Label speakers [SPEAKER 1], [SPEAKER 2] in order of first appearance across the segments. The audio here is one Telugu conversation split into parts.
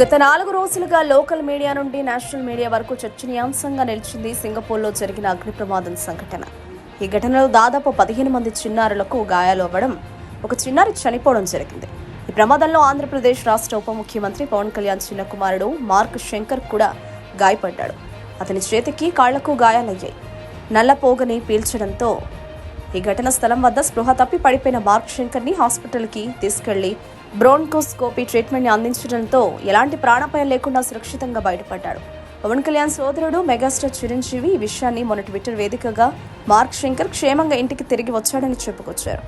[SPEAKER 1] గత నాలుగు రోజులుగా లోకల్ మీడియా నుండి నేషనల్ మీడియా వరకు చర్చనీయాంశంగా నిలిచింది సింగపూర్లో జరిగిన అగ్ని ప్రమాదం సంఘటన. ఈ ఘటనలో దాదాపు పదిహేను మంది చిన్నారులకు గాయాలు అవ్వడం ఒక చిన్నారి చనిపోవడం జరిగింది. ఈ ప్రమాదంలో ఆంధ్రప్రదేశ్ రాష్ట్ర ఉప ముఖ్యమంత్రి పవన్ కళ్యాణ్ చిన్న కుమారుడు మార్క్ శంకర్ కూడా గాయపడ్డాడు. అతని చేతికి కాళ్ళకు గాయాలయ్యాయి. నల్లపోగని పీల్చడంతో ఈ ఘటన స్థలం వద్ద స్పృహ తప్పి పడిపోయిన మార్క్ శంకర్ని హాస్పిటల్కి తీసుకెళ్ళి బ్రోన్కోస్కోపీ ట్రీట్మెంట్ని అందించడంతో ఎలాంటి ప్రాణాపాయం లేకుండా సురక్షితంగా బయటపడ్డాడు. పవన్ కళ్యాణ్ సోదరుడు మెగాస్టార్ చిరంజీవి ఈ విషయాన్ని మొన్న ట్విట్టర్ వేదికగా మార్క్ శంకర్ క్షేమంగా ఇంటికి తిరిగి వచ్చాడని చెప్పుకొచ్చారు.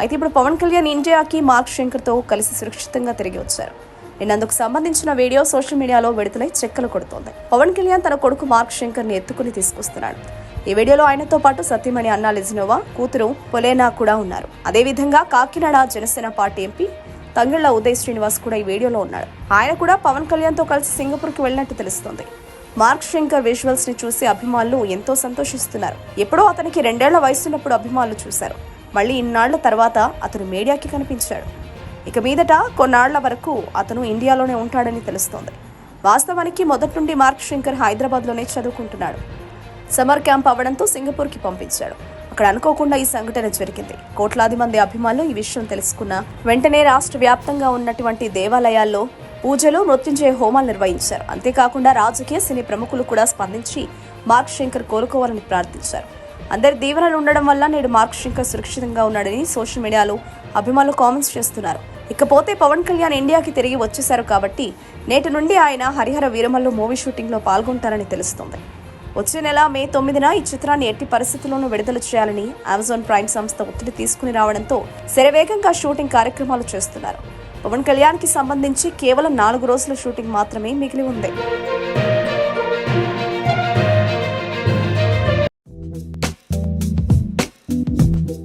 [SPEAKER 1] అయితే ఇప్పుడు పవన్ కళ్యాణ్ ఇండియాకి మార్క్ శంకర్తో కలిసి సురక్షితంగా తిరిగి వచ్చారు. నిన్నందుకు సంబంధించిన వీడియో సోషల్ మీడియాలో విడుదలై చెక్కలు కొడుతోంది. పవన్ కళ్యాణ్ తన కొడుకు మార్క్ శంకర్ని ఎత్తుకుని తీసుకొస్తున్నాడు. ఈ వీడియోలో ఆయనతో పాటు సత్యమణి అన్నా లిజినోవా కూతురు పొలేనా కూడా ఉన్నారు. అదేవిధంగా కాకినాడ జనసేన పార్టీ ఎంపీ తంగిళ్ళ ఉదయ్ శ్రీనివాస్ కూడా ఈ వీడియోలో ఉన్నాడు. ఆయన కూడా పవన్ కళ్యాణ్తో కలిసి సింగపూర్కి వెళ్ళినట్టు తెలుస్తోంది. మార్క్ శంకర్ విజువల్స్ని చూసి అభిమానులు ఎంతో సంతోషిస్తున్నారు. ఎప్పుడో అతనికి రెండేళ్ళ వయసున్నప్పుడు అభిమానులు చూశారు. మళ్ళీ ఇన్నాళ్ళ తర్వాత అతను మీడియాకి కనిపించాడు. ఇక మీదట కొన్నాళ్ళ వరకు అతను ఇండియాలోనే ఉంటాడని తెలుస్తోంది. వాస్తవానికి మొదటి నుండి మార్క్ శంకర్ హైదరాబాద్లోనే చదువుకుంటున్నాడు. సమ్మర్ క్యాంప్ అవ్వడంతో సింగపూర్కి పంపించాడు. అక్కడ అనుకోకుండా ఈ సంఘటన జరిగింది. కోట్లాది మంది అభిమానులు ఈ విషయం తెలుసుకున్న వెంటనే రాష్ట్ర వ్యాప్తంగా ఉన్నటువంటి దేవాలయాల్లో పూజలు మృత్యుంజయ హోమాలు నిర్వహించారు. అంతేకాకుండా రాజకీయ సినీ ప్రముఖులు కూడా స్పందించి మార్క్ శంకర్ కోలుకోవాలని ప్రార్థించారు. అందరి దీవెనలు ఉండడం వల్ల నేడు మార్క్ శంకర్ సురక్షితంగా ఉన్నాడని సోషల్ మీడియాలో అభిమానులు కామెంట్స్ చేస్తున్నారు. ఇకపోతే పవన్ కళ్యాణ్ ఇండియాకి తిరిగి వచ్చేశారు కాబట్టి నేటి నుండి ఆయన హరిహర వీరమల్లు మూవీ షూటింగ్లో పాల్గొంటారని తెలుస్తోంది. వచ్చే నెల మే తొమ్మిదిన ఈ చిత్రాన్ని ఎట్టి పరిస్థితుల్లోనూ విడుదల చేయాలని అమెజాన్ ప్రైమ్ సంస్థ ఒత్తిడి తీసుకుని రావడంతో శరవేగంగా షూటింగ్ కార్యక్రమాలు చేస్తున్నారు. పవన్ కళ్యాణ్కి సంబంధించి కేవలం నాలుగు రోజుల షూటింగ్ మాత్రమే మిగిలి ఉంది.